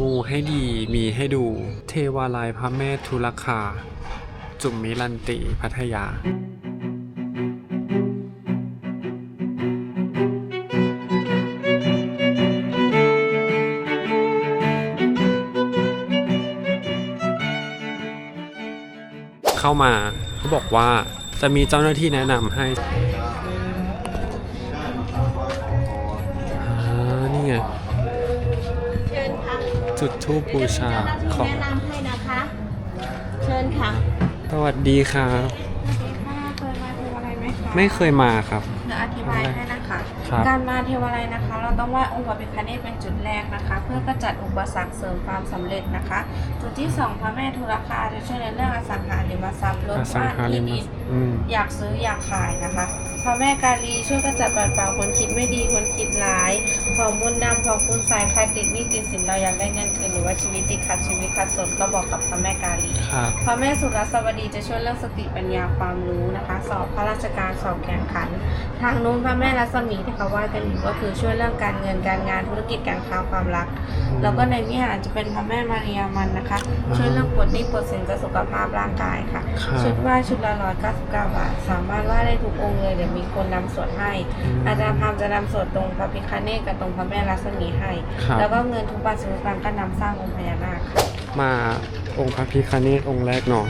มูให้ดีมีให้ดู เทวาลัยพระแม่ทุลคา จุมมิลันติพัทยาเข้ามาเขาบอกว่าจะมีเจ้าหน้าที่แนะนำให้ จุดทูปบูชาของแนะนำให้นะคะ เชิญค่ะ สวัสดีครับสวัสดีค่ะเคยมาเทวาลัยไหมคะไม่เคยมาครับ เดี๋ยวอธิบายให้นะคะ ครับ การมาเทวาลัยนะคะ เราต้องไหว้องค์พระพิฆเนศเป็นจุดแรกนะคะ เพื่อกระจัดอุปสรรคเสริมความสำเร็จนะคะ จุดที่สองพระแม่ทุรคาจะช่วยในเรื่องอสังหาริมทรัพย์รถอสังบ้านหาริที่มดิทนรัพย์อืมอยากซื้ออยากขายนะคะพระแม่กาลีช่วยกระจัดปัดเป่าคนคิดไม่ดีคนคิดร้ายของมนต์ดำของคุณสายใครติดหนี้ติดสินเราอยากได้เงินคืนหรือว่าชีวิตติดขัดชีวิตขัดสนก็บอกกับพระแม่กาลีครับพระแม่สุรสวดีจะช่วยเรื่องสติปัญญาความรู้นะคะ สอบพระราชการสอบแข่งขัน ทางนู้นพระแม่รัศมีที่เขาว่ากันอยู่ก็คือช่วยเรื่องการเงินการงานธุรกิจการค้าความรัก แล้วก็ในวิหารจะเป็นพระแม่มารียามันนะคะ ช่วยเรื่องปวดหนี้ปวดสินกับสุขภาพร่างกายค่ะครับชุดไหว้ชุดละร้อยเก้าสิบเก้าบาท สามารถไหว้ได้ทุกองค์เลย เดี๋ยวมีคนนำสวดให้ อาจารย์พามจะนำสวดตรงพระพิคเนตกับตรงพระแม่รัศมีให้ ครับ แล้วก็เงินทุกบาทสมุตังก็นำสร้างองค์พญานาคค่ะ มาองค์พระพิคเนตองค์แรกเนาะ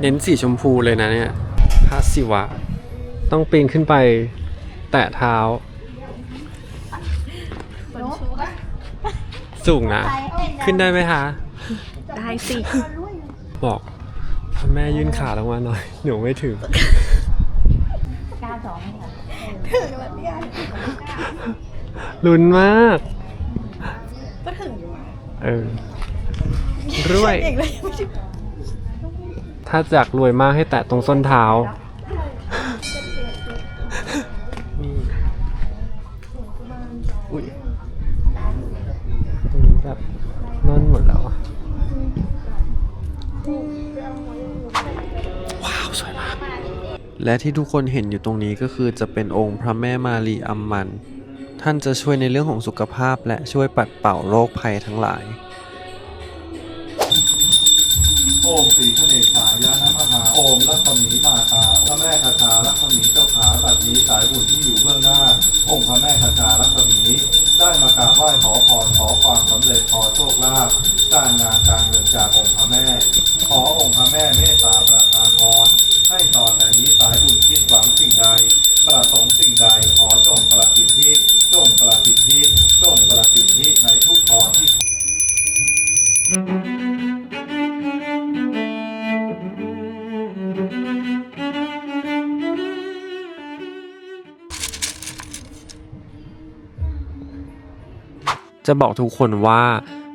เน้นสีชมพูเลยนะเนี่ยพระศิวะ ต้องปีนขึ้นไปแตะเท้า สูงนะ ขึ้นได้ไหมคะ ได้สิ บอกพ่อแม่ยื่นขาลงมาหน่อย หนูไม่ถึงถึงแล้วเนี่ยลุ้นมาก ก็ถึงอยู่อะเออรวยอีกเลยยังไม่ ถึงถ้าอยากรวยมากให้แตะตรงส้นเท้า นี่อุ้ยตรงนี้แบบนอนหมดแล้วอะว้าวสวยมาก และที่ทุกคนเห็นอยู่ตรงนี้ก็คือจะเป็นองค์พระแม่มารีอัมมัน ท่านจะช่วยในเรื่องของสุขภาพและช่วยปัดเป่าโรคภัยทั้งหลาย โอมสีคเนสายะนะมหาโอมรัศมีมา จะบอกทุกคนว่า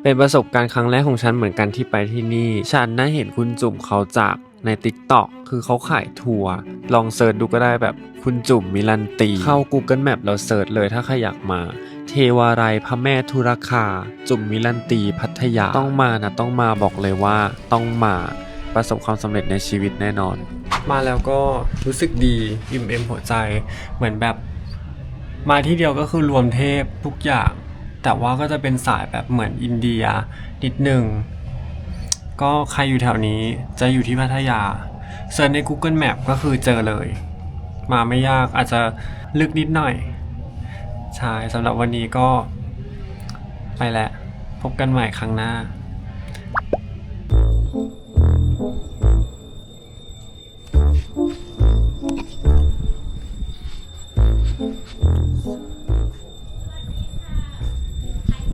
เป็นประสบการณ์ครั้งแรกของฉันเหมือนกันที่ไปที่นี่ ฉันได้เห็นคุณจุ่มเขาจากใน t ิ k t o k คือเขาขายทัวร์ลองเซิร์ชดูก็ได้แบบคุณจุ่มมิลันตี เข้า Google Map แล้วเซิร์ชเลยถ้าใครอยากมา เทวาลัยพระแม่ทุรคา จุ่มมิลันตีพัทยาต้องมานะต้องมาบอกเลยว่าต้องมาประสบความสำเร็จในชีวิตแน่นอน มาแล้วก็รู้สึกดีอิ่มเอ็มหัวใจเหมือนแบบ มาที่เดียวก็คือรวมเทพทุกอย่าง แต่ว่าก็จะเป็นสายแบบเหมือนอินเดียนิดหนึ่ง ก็ใครอยู่แถวนี้จะอยู่ที่พัทยาเซิร์ชใน Google Map ก็คือเจอเลย มาไม่ยากอาจจะลึกนิดหน่อยใช่สำหรับวันนี้ก็ไปแหละพบกันใหม่ครั้งหน้า